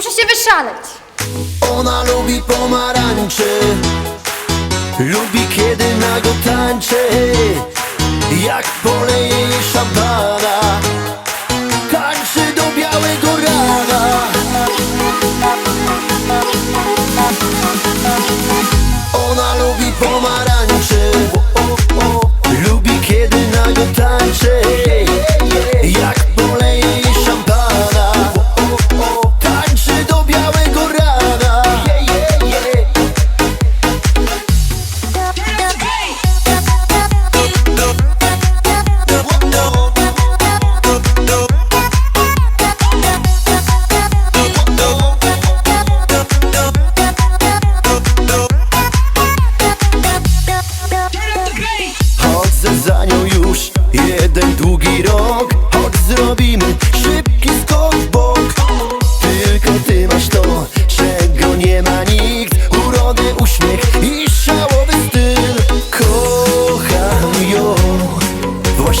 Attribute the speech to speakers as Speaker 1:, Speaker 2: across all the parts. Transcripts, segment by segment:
Speaker 1: Muszę się wyszaleć.
Speaker 2: Ona lubi pomarańcze Lubi kiedy nago tańczę Jak poleje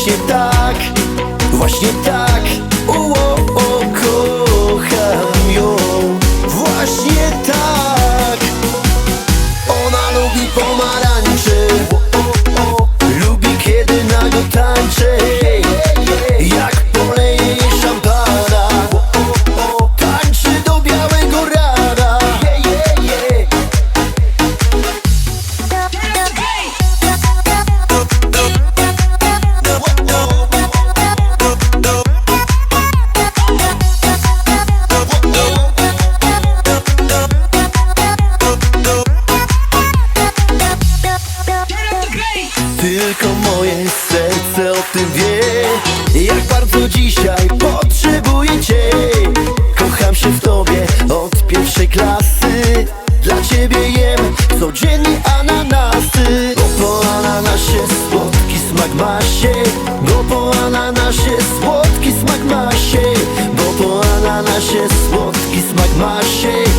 Speaker 2: Właśnie tak, właśnie tak serce o tym wie. Jak bardzo dzisiaj potrzebuję cię. Kocham się w tobie od pierwszej klasy. Dla ciebie jem codziennie ananasy. Bo po ananasie słodki smak ma się. Bo po ananasie słodki smak ma się. Bo po ananasie słodki smak ma się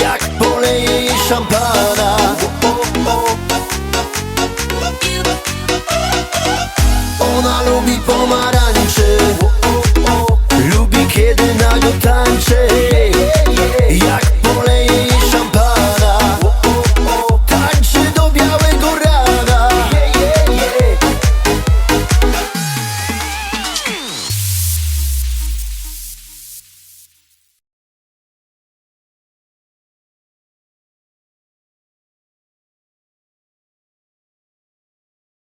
Speaker 2: Jak poleje jej szampana. Ona lubi pomarańcze Lubi kiedy nago tańczę